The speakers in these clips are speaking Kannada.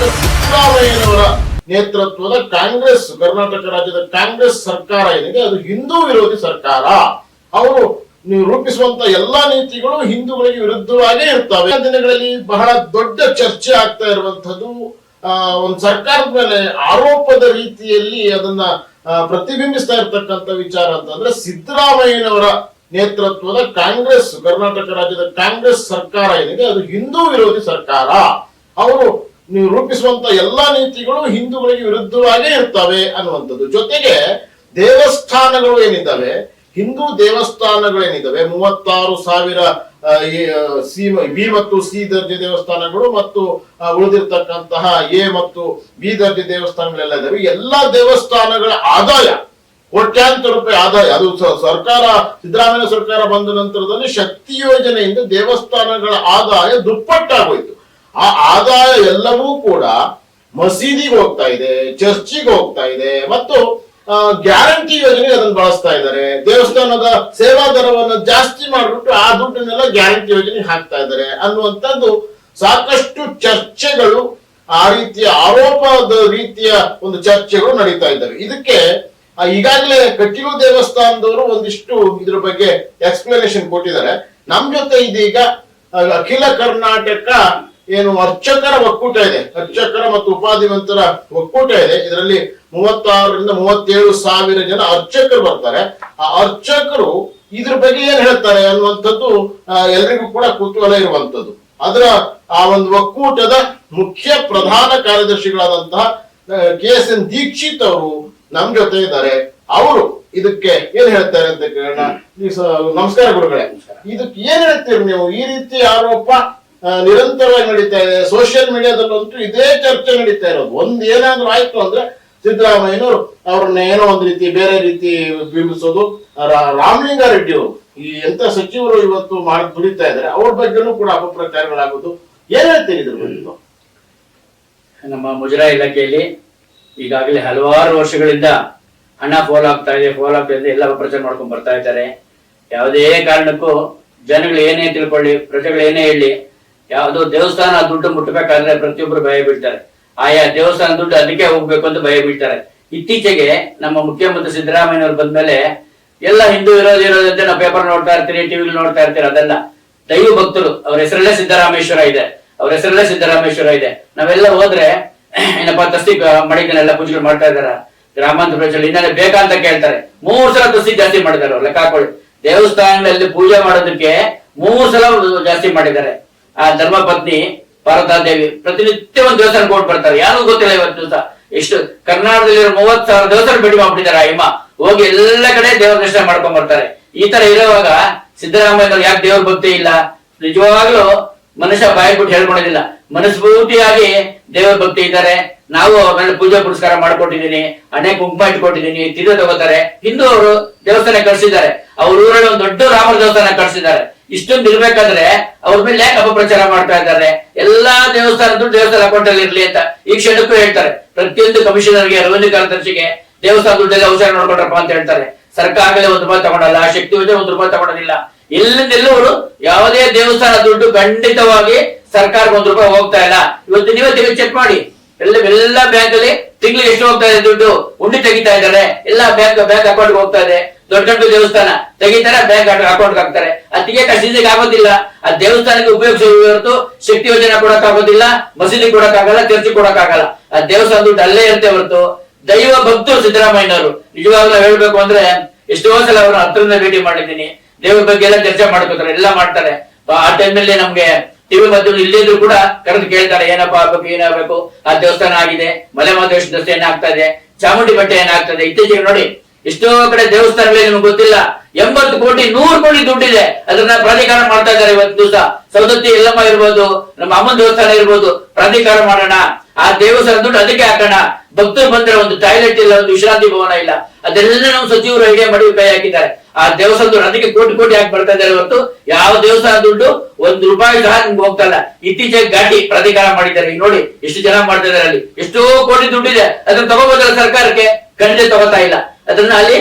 ಸಿದ್ದರಾಮಯ್ಯನವರ ನೇತೃತ್ವದ ಕಾಂಗ್ರೆಸ್, ಕರ್ನಾಟಕ ರಾಜ್ಯದ ಕಾಂಗ್ರೆಸ್ ಸರ್ಕಾರ ಏನಿದೆ, ಅದು ಹಿಂದೂ ವಿರೋಧಿ ಸರ್ಕಾರ. ಅವರು ನೀವು ರೂಪಿಸುವಂತ ಎಲ್ಲಾ ನೀತಿಗಳು ಹಿಂದೂಗಳಿಗೆ ವಿರುದ್ಧವಾಗೇ ಇರ್ತವೆ. ದಿನಗಳಲ್ಲಿ ಬಹಳ ದೊಡ್ಡ ಚರ್ಚೆ ಆಗ್ತಾ ಇರುವಂತದ್ದು ಒಂದು ಸರ್ಕಾರದ ಮೇಲೆ ಆರೋಪದ ರೀತಿಯಲ್ಲಿ ಅದನ್ನ ಪ್ರತಿಬಿಂಬಿಸ್ತಾ ಇರ್ತಕ್ಕಂಥ ವಿಚಾರ ಅಂತಂದ್ರೆ ಸಿದ್ದರಾಮಯ್ಯನವರ ನೇತೃತ್ವದ ಕಾಂಗ್ರೆಸ್, ಕರ್ನಾಟಕ ರಾಜ್ಯದ ಕಾಂಗ್ರೆಸ್ ಸರ್ಕಾರ ಏನಿದೆ, ಅದು ಹಿಂದೂ ವಿರೋಧಿ ಸರ್ಕಾರ. ಅವರು ನೀವು ರೂಪಿಸುವಂತ ಎಲ್ಲಾ ನೀತಿಗಳು ಹಿಂದೂಗಳಿಗೆ ವಿರುದ್ಧವಾಗೇ ಇರ್ತವೆ ಅನ್ನುವಂಥದ್ದು. ಜೊತೆಗೆ ದೇವಸ್ಥಾನಗಳು ಏನಿದ್ದಾವೆ? ಹಿಂದೂ ದೇವಸ್ಥಾನಗಳು ಏನಿದ್ದಾವೆ ಮೂವತ್ತಾರು ಸಾವಿರ ಸಿ ಬಿ ಮತ್ತು ಸಿ ದರ್ಜೆ ದೇವಸ್ಥಾನಗಳು ಮತ್ತು ಉಳಿದಿರ್ತಕ್ಕಂತಹ ಎ ಮತ್ತು ಬಿ ದರ್ಜೆ ದೇವಸ್ಥಾನಗಳೆಲ್ಲ ಇದಾವೆ ಎಲ್ಲಾ ದೇವಸ್ಥಾನಗಳ ಆದಾಯ, ಕೋಟ್ಯಾಂತರ ರೂಪಾಯಿ ಆದಾಯ, ಅದು ಸರ್ಕಾರ, ಸಿದ್ದರಾಮಯ್ಯ ಸರ್ಕಾರ ಬಂದ ನಂತರದಲ್ಲಿ ಶಕ್ತಿ ಯೋಜನೆಯಿಂದ ದೇವಸ್ಥಾನಗಳ ಆದಾಯ ದುಪ್ಪಟ್ಟಾಗೋಯ್ತು. ಆ ಆದಾಯ ಎಲ್ಲವೂ ಕೂಡ ಮಸೀದಿಗೆ ಹೋಗ್ತಾ ಇದೆ, ಚರ್ಚಿಗೆ ಹೋಗ್ತಾ ಇದೆ, ಮತ್ತು ಗ್ಯಾರಂಟಿ ಯೋಜನೆ ಅದನ್ನು ಬಳಸ್ತಾ ಇದ್ದಾರೆ. ದೇವಸ್ಥಾನದ ಸೇವಾ ದರವನ್ನು ಜಾಸ್ತಿ ಮಾಡಿಬಿಟ್ಟು ಆ ದುಡ್ಡನ್ನೆಲ್ಲ ಗ್ಯಾರಂಟಿ ಯೋಜನೆ ಹಾಕ್ತಾ ಇದ್ದಾರೆ ಅನ್ನುವಂಥದ್ದು ಸಾಕಷ್ಟು ಚರ್ಚೆಗಳು, ಆ ರೀತಿಯ ಆರೋಪದ ರೀತಿಯ ಒಂದು ಚರ್ಚೆಗಳು ನಡೀತಾ ಇದ್ದಾವೆ. ಇದಕ್ಕೆ ಈಗಾಗಲೇ ಕಟೀಲು ದೇವಸ್ಥಾನದವರು ಒಂದಿಷ್ಟು ಇದ್ರ ಬಗ್ಗೆ ಎಕ್ಸ್ಪ್ಲನೇಷನ್ ಕೊಟ್ಟಿದ್ದಾರೆ. ನಮ್ ಜೊತೆ ಇದೀಗ, ಅಖಿಲ ಕರ್ನಾಟಕ ಏನು ಅರ್ಚಕರ ಒಕ್ಕೂಟ ಇದೆ. ಅರ್ಚಕರ ಮತ್ತು ಉಪಾಧಿವಂತರ ಒಕ್ಕೂಟ ಇದೆ. ಇದರಲ್ಲಿ ಮೂವತ್ತಾರರಿಂದ ಮೂವತ್ತೇಳು ಸಾವಿರ ಜನ ಅರ್ಚಕರು ಬರ್ತಾರೆ. ಆ ಅರ್ಚಕರು ಇದ್ರ ಬಗ್ಗೆ ಏನ್ ಹೇಳ್ತಾರೆ ಅನ್ನುವಂಥದ್ದು ಎಲ್ರಿಗೂ ಕೂಡ ಕುತೂಹಲ ಇರುವಂತದ್ದು ಅದರ ಆ ಒಂದು ಒಕ್ಕೂಟದ ಮುಖ್ಯ ಪ್ರಧಾನ ಕಾರ್ಯದರ್ಶಿಗಳಾದಂತಹ ಕೆ ಎಸ್ ಎನ್ ದೀಕ್ಷಿತ್ ಅವರು ನಮ್ ಜೊತೆ ಇದ್ದಾರೆ. ಅವರು ಇದಕ್ಕೆ ಏನ್ ಹೇಳ್ತಾರೆ ಅಂತ ಕೇಳೋಣ. ನಮಸ್ಕಾರ ಗುರುಗಳೇ. ಇದಕ್ಕೆ ಏನ್ ಹೇಳ್ತೀರಿ ನೀವು? ಈ ರೀತಿ ಆರೋಪ ನಿರಂತರವಾಗಿ ನಡೀತಾ ಇದೆ. ಸೋಷಿಯಲ್ ಮೀಡಿಯಾದಲ್ಲಂತೂ ಇದೇ ಚರ್ಚೆ ನಡೀತಾ ಇರೋದು. ಒಂದ್ ಏನಾದ್ರೂ ಆಯ್ತು ಅಂದ್ರೆ ಸಿದ್ದರಾಮಯ್ಯನವರು ಅವ್ರನ್ನ ಏನೋ ಒಂದ್ ರೀತಿ ಬೇರೆ ರೀತಿ ಬಿಂಬಿಸೋದು. ರಾಮಲಿಂಗಾರೆಡ್ಡಿ ಅವರು, ಈ ಎಂತ ಸಚಿವರು ಇವತ್ತು ಮಾಡಿ ದುಡಿತಾ ಇದ್ದಾರೆ, ಅವ್ರ ಬಗ್ಗೆನೂ ಕೂಡ ಅಪಪ್ರಚಾರಗಳಾಗೋದು. ಏನ್ ಹೇಳ್ತೀರಿ ಇದ್ರ ಬಗ್ಗೆ? ನಮ್ಮ ಮುಜರಾಯಿ ಇಲಾಖೆಯಲ್ಲಿ ಈಗಾಗಲೇ ಹಲವಾರು ವರ್ಷಗಳಿಂದ ಹಣ ಫೋಲ್ ಆಗ್ತಾ ಇದೆ ಫೋಲ್ ಆಗ್ತಾ ಇದೆ ಎಲ್ಲ ಅಪಪ್ರಚಾರ ಮಾಡ್ಕೊಂಡು ಬರ್ತಾ ಇದ್ದಾರೆ. ಯಾವುದೇ ಕಾರಣಕ್ಕೂ ಜನಗಳು ಏನೇ ತಿಳ್ಕೊಳ್ಳಿ, ಪ್ರಜೆಗಳು ಏನೇ ಹೇಳಿ ಯಾವುದೋ ದೇವಸ್ಥಾನ ದುಡ್ಡು ಮುಟ್ಟಬೇಕಾದ್ರೆ ಪ್ರತಿಯೊಬ್ಬರು ಭಯ ಬೀಳ್ತಾರೆ. ಆಯಾ ದೇವಸ್ಥಾನ ದುಡ್ಡು ಅದಕ್ಕೆ ಹೋಗ್ಬೇಕು ಅಂತ ಭಯ ಬೀಳ್ತಾರೆ. ಇತ್ತೀಚೆಗೆ ನಮ್ಮ ಮುಖ್ಯಮಂತ್ರಿ ಸಿದ್ದರಾಮಯ್ಯನವರು ಬಂದ್ಮೇಲೆ ಎಲ್ಲ ಹಿಂದೂ ವಿರೋಧಿ ಇರೋದಂತೆ ನಾವು ಪೇಪರ್ ನೋಡ್ತಾ ಇರ್ತೀರಿ ಟಿವಿಲಿ ನೋಡ್ತಾ ಇರ್ತೀರಿ, ಅದೆಲ್ಲ. ದೈವ ಭಕ್ತರು, ಅವ್ರ ಹೆಸರಲ್ಲೇ ಸಿದ್ದರಾಮೇಶ್ವರ ಇದೆ. ಅವ್ರ ಹೆಸರಲ್ಲೇ ಸಿದ್ದರಾಮೇಶ್ವರ ಇದೆ. ನಾವೆಲ್ಲ ಹೋದ್ರೆ, ಏನಪ್ಪಾ, ತಸ್ತಿ ಮಡಿಕನೆಲ್ಲ ಪೂಜೆಗಳು ಮಾಡ್ತಾ ಇದಾರ ಗ್ರಾಮಾಂತರ ಪ್ರದೇಶದಲ್ಲಿ ಇನ್ನೇ ಬೇಕಾ ಅಂತ ಕೇಳ್ತಾರೆ. ಮೂರ್ ಸಲ ತಸ್ತಿ ಜಾಸ್ತಿ ಮಾಡಿದಾರೆ ಲೆಕ್ಕ ಹಾಕೊಳ್ಳಿ. ದೇವಸ್ಥಾನಗಳಲ್ಲಿ ಪೂಜೆ ಮಾಡೋದಕ್ಕೆ ಮೂರ್ ಸಲ ಜಾಸ್ತಿ ಮಾಡಿದ್ದಾರೆ. ಆ ಧರ್ಮ ಪತ್ನಿ ಭಾರತಾದೇವಿ ಪ್ರತಿನಿತ್ಯ ಒಂದು ದೇವಸ್ಥಾನ ಕೊಟ್ಟು ಬರ್ತಾರೆ. ಯಾರಿಗೂ ಗೊತ್ತಿಲ್ಲ ಇವತ್ತು ದಿವಸ ಎಷ್ಟು ಕರ್ನಾಟಕದಲ್ಲಿ ಮೂವತ್ ಸಾವಿರ ದೇವಸ್ಥಾನ ಭೇಟಿ ಮಾಡ್ಬಿಟ್ಟಿದ್ದಾರೆ ಆ ಹೋಗಿ ಎಲ್ಲ ಕಡೆ ದೇವರ ದರ್ಶನ ಮಾಡ್ಕೊಂಡ್ ಬರ್ತಾರೆ. ಈ ತರ ಇರುವಾಗ ಸಿದ್ದರಾಮಯ್ಯ ಯಾಕೆ ದೇವ್ರ ಭಕ್ತಿ ಇಲ್ಲ? ನಿಜವಾಗ್ಲೂ ಮನುಷ್ಯ ಬಾಯಿ ಬಿಟ್ಟು ಹೇಳ್ಕೊಂಡಿಲ್ಲ ಮನಸ್ಫೂರ್ತಿಯಾಗಿ ದೇವರ ಭಕ್ತಿ ಇದ್ದಾರೆ. ನಾವು ಅವ್ರನ್ನ ಪೂಜೆ ಪುರಸ್ಕಾರ ಮಾಡ್ಕೊಟ್ಟಿದ್ದೀನಿ ಅನೇಕ ಕುಂಕುಮ ಇಟ್ಕೊಟ್ಟಿದ್ದೀನಿ ತಿರು ತಗೋತಾರೆ. ಹಿಂದೂ ಅವರು ದೇವಸ್ಥಾನ ಕಳ್ಸಿದ್ದಾರೆ. ಅವ್ರ ಊರಲ್ಲಿ ಒಂದು ದೊಡ್ಡ ರಾಮರ ದೇವಸ್ಥಾನ ಕಳ್ಸಿದ್ದಾರೆ. ಇಷ್ಟೊಂದು ಇರ್ಬೇಕಾದ್ರೆ ಅವ್ರ ಮೇಲೆ ಯಾಕೆ ಅಪಪ್ರಚಾರ ಮಾಡ್ತಾ ಇದ್ದಾರೆ? ಎಲ್ಲಾ ದೇವಸ್ಥಾನದ್ದು ದೇವಸ್ಥಾನ ಅಕೌಂಟ್ ಅಲ್ಲಿ ಇರ್ಲಿ ಅಂತ ಈ ಕ್ಷಣಕ್ಕೂ ಹೇಳ್ತಾರೆ. ಪ್ರತಿಯೊಂದು ಕಮಿಷನರ್ಗೆ ರೆವೆನ್ಯೂ ಕಾರ್ಯದರ್ಶಿಗೆ ದೇವಸ್ಥಾನ ದುಡ್ಡೆಲ್ಲ ಹುಷಾರು ನೋಡ್ಕೊಂಡ್ರಪ್ಪ ಅಂತ ಹೇಳ್ತಾರೆ. ಸರ್ಕಾರಗಳೇ ಒಂದು ರೂಪಾಯಿ ತಗೊಳಲ್ಲ ಶಕ್ತಿ ಯೋಜನೆ ಒಂದು ರೂಪಾಯಿ ತಗೊಳೋದಿಲ್ಲ ಎಲ್ಲೆಲ್ಲವರು ಯಾವುದೇ ದೇವಸ್ಥಾನ ದುಡ್ಡು ಖಂಡಿತವಾಗಿ ಸರ್ಕಾರಕ್ಕೆ ಒಂದು ರೂಪಾಯಿ ಹೋಗ್ತಾ ಇಲ್ಲ. ಇವತ್ತು ನೀವೇ ತೆಗೆದು ಚೆಕ್ ಮಾಡಿ. ಎಲ್ಲ ಎಲ್ಲ ಬ್ಯಾಂಕ್ ಅಲ್ಲಿ ತಿಂಗಳಿಗೆ ಎಷ್ಟು ಹೋಗ್ತಾ ಇದೆ ದುಡ್ಡು? ಉಂಡಿ ತೆಗಿತಾ ಇದ್ದಾರೆ. ಎಲ್ಲ ಬ್ಯಾಂಕ್ ಬ್ಯಾಂಕ್ ಅಕೌಂಟ್ ಹೋಗ್ತಾ ಇದೆ. ದೊಡ್ಡ ದೊಡ್ಡ ದೇವಸ್ಥಾನ. ತೆಗಿತಾರೆ, ಬ್ಯಾಂಕ್ ಅಕೌಂಟ್ ಹಾಕ್ತಾರೆ. ಟಿಕೆಟ್ ಅಷ್ಟು ಆಗೋದಿಲ್ಲ. ಆ ದೇವಸ್ಥಾನಕ್ಕೆ ಉಪಯೋಗಿಸೋ ಹೊರತು ಶಕ್ತಿ ಯೋಜನೆ ಕೊಡಕ್ ಆಗೋದಿಲ್ಲ, ಮಸೀದಿ ಕೊಡಕ್ ಆಗಲ್ಲ ಚರ್ಚಿ ಕೊಡಕ್ ಆಗಲ್ಲ. ಆ ದೇವಸ್ಥಾನ ದುಡ್ಡು ಅಲ್ಲೇ ಇರುತ್ತೆ ಹೊರತು. ದೈವ ಭಕ್ತರು ಸಿದ್ದರಾಮಯ್ಯನವರು. ನಿಜವಾಗ್ಲೂ ಹೇಳ್ಬೇಕು ಅಂದ್ರೆ, ಎಷ್ಟೋ ಸಲ ಅವ್ರ ಹತ್ರದಿಂದ ಭೇಟಿ ಮಾಡಿದ್ದೀನಿ. ದೇವ್ರ ಬಗ್ಗೆ ಎಲ್ಲ ಚರ್ಚೆ ಮಾಡ್ಕೋತಾರೆ, ಎಲ್ಲ ಮಾಡ್ತಾರೆ. ಆ ಟೈಮ್ನಲ್ಲಿ ನಮ್ಗೆ ಟಿವಿ ಮದ್ದು ಇಲ್ಲಿದ್ರು ಕೂಡ ಕರೆದು ಕೇಳ್ತಾರೆ, ಏನಪ್ಪಾ ಆಗ್ಬೇಕು, ಏನಾಗಬೇಕು? ಆ ದೇವಸ್ಥಾನ ಆಗಿದೆ. ಮಲೆ ಮಹದೇಶ್ವರ ದಸ್ತೆ ಏನಾಗ್ತಾ ಇದೆ. ಚಾಮುಂಡಿ ಬೆಟ್ಟ ಏನಾಗ್ತದೆ? ಇತ್ತೀಚೆಗೆ ನೋಡಿ ಎಷ್ಟೋ ಕಡೆ ದೇವಸ್ಥಾನಗಳಿಗೆ ನಿಮ್ಗೆ ಗೊತ್ತಿಲ್ಲ, ಎಂಬತ್ತು ಕೋಟಿ, ನೂರು ಕೋಟಿ ದುಡ್ಡಿದೆ. ಅದನ್ನ ಪ್ರಾಧಿಕಾರ ಮಾಡ್ತಾ ಇದ್ದಾರೆ ಇವತ್ತು ದಿವಸ. ಸೌದತ್ತಿ ಎಲ್ಲಮ್ಮ ಇರ್ಬೋದು, ನಮ್ಮ ಅಮ್ಮನ ದೇವಸ್ಥಾನ ಇರ್ಬೋದು, ಪ್ರಾಧಿಕಾರ ಮಾಡೋಣ. ಆ ದೇವಸ್ಥಾನ ದುಡ್ಡು ಅದಕ್ಕೆ ಹಾಕೋಣ. ಭಕ್ತರು ಬಂದ್ರೆ ಒಂದು ಟಾಯ್ಲೆಟ್ ಇಲ್ಲ, ಒಂದು ವಿಶ್ರಾಂತಿ ಭವನ ಇಲ್ಲ. ಅದೆಲ್ಲ ನಮ್ಮ ಸಚಿವರು ಐಡಿಯಾ ಮಾಡಿ ಕೈ ಹಾಕಿದ್ದಾರೆ. ಆ ದೇವಸ್ಥಾನ ದುಡ್ಡು ಅದಕ್ಕೆ ಕೋಟಿ ಕೋಟಿ ಹಾಕಿ ಬರ್ತಾ ಇದ್ದಾರೆ ಹೊರತು ಯಾವ ದೇವಸ್ಥಾನ ದುಡ್ಡು? ಒಂದು ರೂಪಾಯಿ ಸಹ ನಿಮ್ಗೆ ಹೋಗ್ತಾ ಇತ್ತೀಚೆಗೆ ಗಾಡಿ ಪ್ರಾಧಿಕಾರ ಮಾಡಿದ್ದಾರೆ. ನೋಡಿ, ಎಷ್ಟು ಜನ ಮಾಡ್ತಾ ಇದ್ದಾರೆ ಅಲ್ಲಿ. ಎಷ್ಟೋ ಕೋಟಿ ದುಡ್ಡಿದೆ. ಅದನ್ನ ತಗೋಬೋದಲ್ಲ ಸರ್ಕಾರಕ್ಕೆ? ಖಂಡಿತ ತಗೋತಾ ಇಲ್ಲ. ಅದನ್ನ ಅಲ್ಲಿ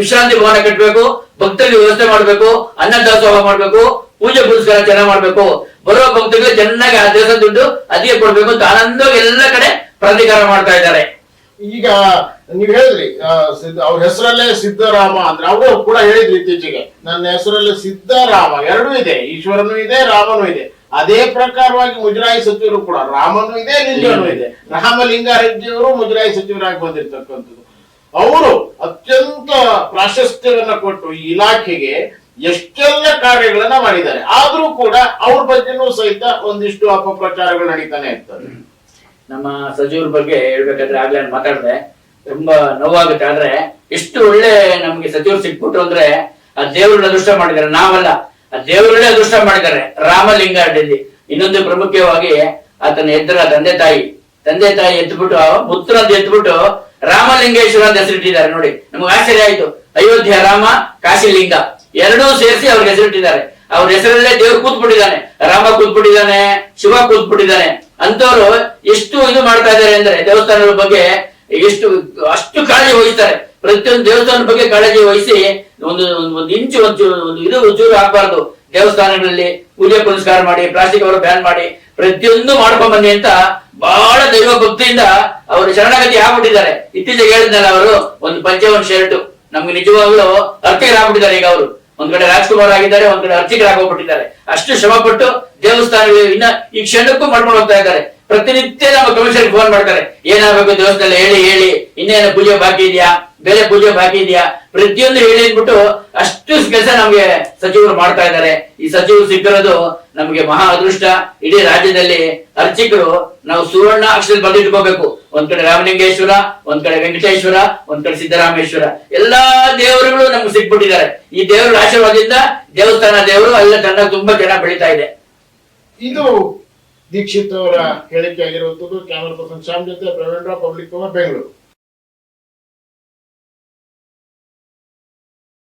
ವಿಶ್ರಾಂತಿ ಭವನ ಕಟ್ಟಬೇಕು ಭಕ್ತರಿಗೆ ವ್ಯವಸ್ಥೆ ಮಾಡ್ಬೇಕು ಅನ್ನ ದಾಸೋಹ ಮಾಡ್ಬೇಕು ಪೂಜೆ ಪುರಸ್ಕಾರ ಚೆನ್ನಾಗಿ ಮಾಡ್ಬೇಕು. ಬರುವ ಭಕ್ತರಿಗೆ ಚೆನ್ನಾಗಿ ಆ ದೇವಸ್ಥಾನ ದುಡ್ಡು ಅದಿಗೆ ಕೊಡ್ಬೇಕು ಅಂತ ಆನಂದವಾಗಿ ಎಲ್ಲ ಕಡೆ ಪ್ರಾಧಿಕಾರ ಮಾಡ್ತಾ ಇದ್ದಾರೆ. ಈಗ ನೀವ್ ಹೇಳಿದ್ರಿ ಅವ್ರ ಹೆಸರಲ್ಲೇ ಸಿದ್ದರಾಮ ಅಂದ್ರೆ ಅವರು ಕೂಡ ಹೇಳಿದ್ರು ಇತ್ತೀಚೆಗೆ. ನನ್ನ ಹೆಸರಲ್ಲೇ ಸಿದ್ದರಾಮ ಎರಡೂ ಇದೆ ಈಶ್ವರನು ಇದೆ ರಾಮನು ಇದೆ. ಅದೇ ಪ್ರಕಾರವಾಗಿ ಮುಜರಾಯಿ ಸಚಿವರು ಕೂಡ ರಾಮನು ಇದೆ ಲಿಂಗನು ಇದೆ. ರಾಮಲಿಂಗಾರೆಡ್ಡಿಯವರು ಮುಜರಾಯಿ ಸಚಿವರಾಗಿ ಬಂದಿರ್ತಕ್ಕಂಥದ್ದು. ಅವರು ಅತ್ಯಂತ ಪ್ರಾಶಸ್ತ್ಯವನ್ನ ಕೊಟ್ಟು ಈ ಇಲಾಖೆಗೆ ಎಷ್ಟೆಲ್ಲ ಕಾರ್ಯಗಳನ್ನ ಮಾಡಿದ್ದಾರೆ. ಆದ್ರೂ ಕೂಡ ಅವ್ರ ಬಗ್ಗೆನೂ ಸಹಿತ ಒಂದಿಷ್ಟು ಅಪಪ್ರಚಾರಗಳು ನಡೀತಾನೆ ಇರ್ತದೆ. ನಮ್ಮ ಸಚಿವರ ಬಗ್ಗೆ ಹೇಳ್ಬೇಕಾದ್ರೆ ಆಗ್ಲೇ ಮಾತಾಡಿದೆ, ತುಂಬಾ ನೋವಾಗುತ್ತೆ. ಆದ್ರೆ ಎಷ್ಟು ಒಳ್ಳೆ ನಮ್ಗೆ ಸಚಿವರು ಸಿಕ್ಬಿಟ್ರು ಅಂದ್ರೆ ಆ ದೇವರನ್ನ ಅದೃಷ್ಟ ಮಾಡಿದ್ದಾರೆ. ನಾವಲ್ಲ, ಆ ದೇವರುಗಳೇ ಅದೃಷ್ಟ ಮಾಡಿದ್ದಾರೆ ರಾಮಲಿಂಗಾರೆಡ್ಡಿ ಇನ್ನೊಂದು ಪ್ರಮುಖವಾಗಿ ಆತನ ಎದ್ದರ ತಂದೆ ತಾಯಿ. ತಂದೆ ತಾಯಿ ಎತ್ಬಿಟ್ಟು ಪುತ್ರ ಎತ್ಬಿಟ್ಟು ರಾಮಲಿಂಗೇಶ್ವರ ಅಂತ ಹೆಸರಿಟ್ಟಿದ್ದಾರೆ, ನೋಡಿ. ನಮ್ಗೆ ಆಶ್ಚರ್ಯ ಆಯ್ತು. ಅಯೋಧ್ಯೆ ರಾಮ, ಕಾಶಿಲಿಂಗ, ಎರಡೂ ಸೇರಿಸಿ ಅವ್ರಿಗೆ ಹೆಸರಿಟ್ಟಿದ್ದಾರೆ. ಅವ್ರ ಹೆಸರಲ್ಲೇ ದೇವ್ರು ಕೂತ್ಬಿಟ್ಟಿದ್ದಾನೆ. ರಾಮ ಕೂತ್ಬಿಟ್ಟಿದ್ದಾನೆ, ಶಿವ ಕೂತ್ಬಿಟ್ಟಿದ್ದಾನೆ. ಅಂತವ್ರು ಎಷ್ಟು ಇದು ಮಾಡ್ತಾ ಇದ್ದಾರೆ ಅಂದ್ರೆ ದೇವಸ್ಥಾನಗಳ ಬಗ್ಗೆ ಎಷ್ಟು, ಅಷ್ಟು ಕಾಳಜಿ ವಹಿಸ್ತಾರೆ. ಪ್ರತಿಯೊಂದು ದೇವಸ್ಥಾನದ ಬಗ್ಗೆ ಕಾಳಜಿ ವಹಿಸಿ ಒಂದು ಒಂದು ಇಂಚು ಒಂದು ಒಂದು ಇದು ಚೂರು ಹಾಕ್ಬಾರ್ದು. ದೇವಸ್ಥಾನಗಳಲ್ಲಿ ಪೂಜೆ ಪುನಸ್ಕಾರ ಮಾಡಿ ಪ್ಲಾಸ್ಟಿಕ್ ಅವರು ಬ್ಯಾನ್ ಮಾಡಿ, ಪ್ರತಿಯೊಂದು ಮಾಡ್ಕೊಂಡ್ ಬನ್ನಿ ಅಂತ ಬಹಳ ದೈವ ಭಕ್ತಿಯಿಂದ ಅವರು ಶರಣಾಗತಿ ಆಗ್ಬಿಟ್ಟಿದ್ದಾರೆ. ಇತ್ತೀಚೆಗೆ ಹೇಳಿದ್ನಲ್ಲ ಅವರು, ಒಂದು ಪಂಚೆ ಒಂದು ಶರ್ಟ್ ನಮ್ಗೆ ನಿಜವಾಗ್ಲೂ ಅರ್ಚಕರಾಗ್ಬಿಟ್ಟಿದ್ದಾರೆ ಈಗ ಅವರು. ಒಂದ್ ಕಡೆ ರಾಜ್ಕುಮಾರ್ ಆಗಿದ್ದಾರೆ, ಒಂದ್ ಕಡೆ ಅರ್ಚಕರಾಗೋಗ್ಬಿಟ್ಟಿದ್ದಾರೆ ಅಷ್ಟು ಶ್ರಮ ಪಟ್ಟು ಈ ಕ್ಷಣಕ್ಕೂ ಮಾಡ್ಕೊಂಡು ಹೋಗ್ತಾ ಇದ್ದಾರೆ. ಪ್ರತಿನಿತ್ಯ ನಮ್ಮ ಕಮಿಷನ್ ಫೋನ್ ಮಾಡ್ತಾರೆ. ಏನಾಗಬೇಕು ದೇವಸ್ಥಾನ ಹೇಳಿ ಹೇಳಿ. ಇನ್ನೇನು ಪೂಜೆ ಬಾಕಿ ಇದೆಯಾ? ಬೇರೆ ಪೂಜೆ ಬಾಕಿ ಇದೆಯಾ? ಪ್ರತಿಯೊಂದು ಹೇಳಿ ಅಂದ್ಬಿಟ್ಟು ಅಷ್ಟು ಕೆಲಸ ನಮ್ಗೆ ಸಚಿವರು ಮಾಡ್ತಾ ಇದ್ದಾರೆ. ಈ ಸಚಿವರು ಸಿಕ್ಕಿರೋದು ನಮ್ಗೆ ಮಹಾ ಅದೃಷ್ಟ. ಇಡೀ ರಾಜ್ಯದಲ್ಲಿ ಅರ್ಚಕರು, ನಾವು ಸುವರ್ಣ ಅಕ್ಷರ ಬರೆದಿಟ್ಕೋಬೇಕು. ಒಂದ್ ಕಡೆ ರಾಮಲಿಂಗೇಶ್ವರ, ಒಂದ್ ಕಡೆ ವೆಂಕಟೇಶ್ವರ, ಒಂದ್ ಕಡೆ ಸಿದ್ದರಾಮೇಶ್ವರ. ಎಲ್ಲಾ ದೇವರುಗಳು ನಮ್ಗೆ ಸಿಕ್ಬಿಟ್ಟಿದ್ದಾರೆ. ಈ ದೇವರ ಆಶೀರ್ವಾದದಿಂದ ದೇವಸ್ಥಾನ ದೇವರು ಅಲ್ಲ ಚೆನ್ನಾಗಿ ತುಂಬಾ ಜನ ಬೆಳೀತಾ ಇದೆ. ಇದು ದೀಕ್ಷಿತ್ ಅವರ ಹೇಳಿಕೆ ಆಗಿರುವಂತದ್ದು ಕ್ಯಾಮರಾ ಪರ್ಸನ್ ಶ್ಯಾಮ್ ಜೊತೆ ಪ್ರವೀಣ್ ರಾವ್ ಪಬ್ಲಿಕ್ ಬೆಂಗಳೂರು